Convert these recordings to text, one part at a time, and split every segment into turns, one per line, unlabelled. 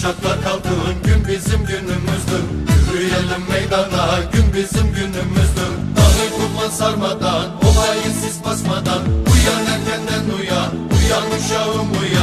Uşaklar kalkın gün bizim günümüzdür. Yürüyelim meydana gün bizim günümüzdür. Dağı kurban sarmadan olayı siz basmadan. Uyan erkenden uyan Uyan uşağım uyan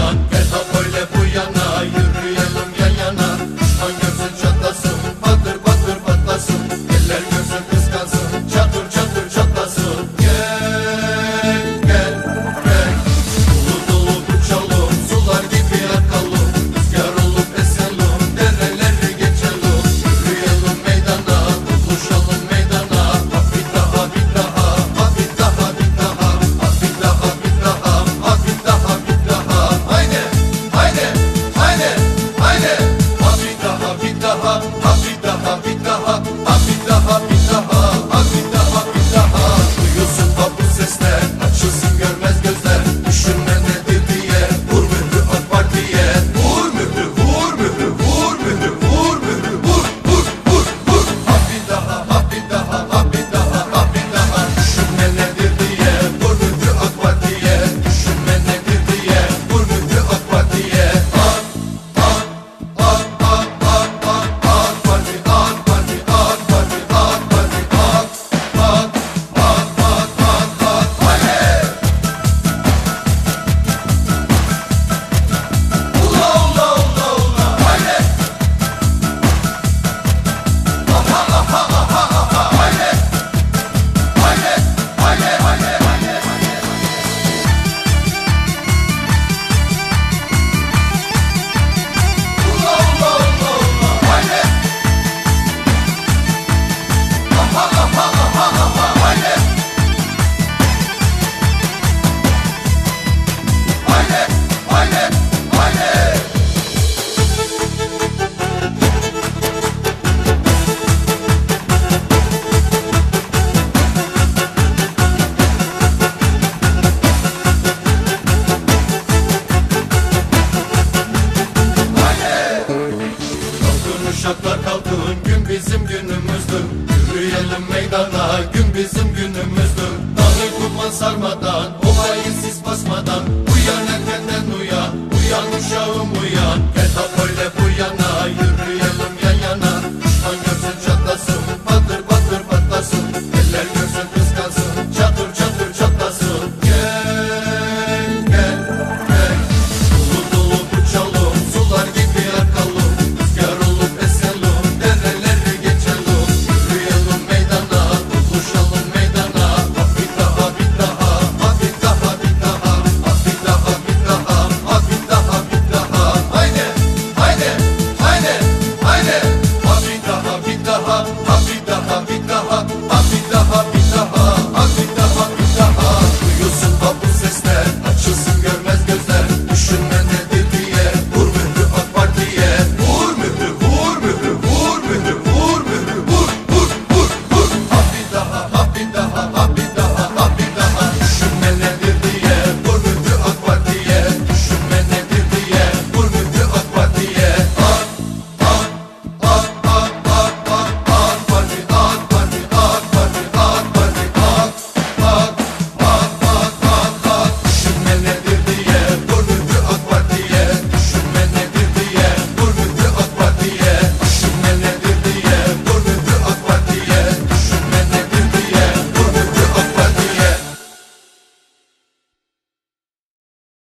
gündüzdür Yürüyelim meydana gün bizim günümüzdür. Dağı kuman sarmadan, ovayı sis basmadan.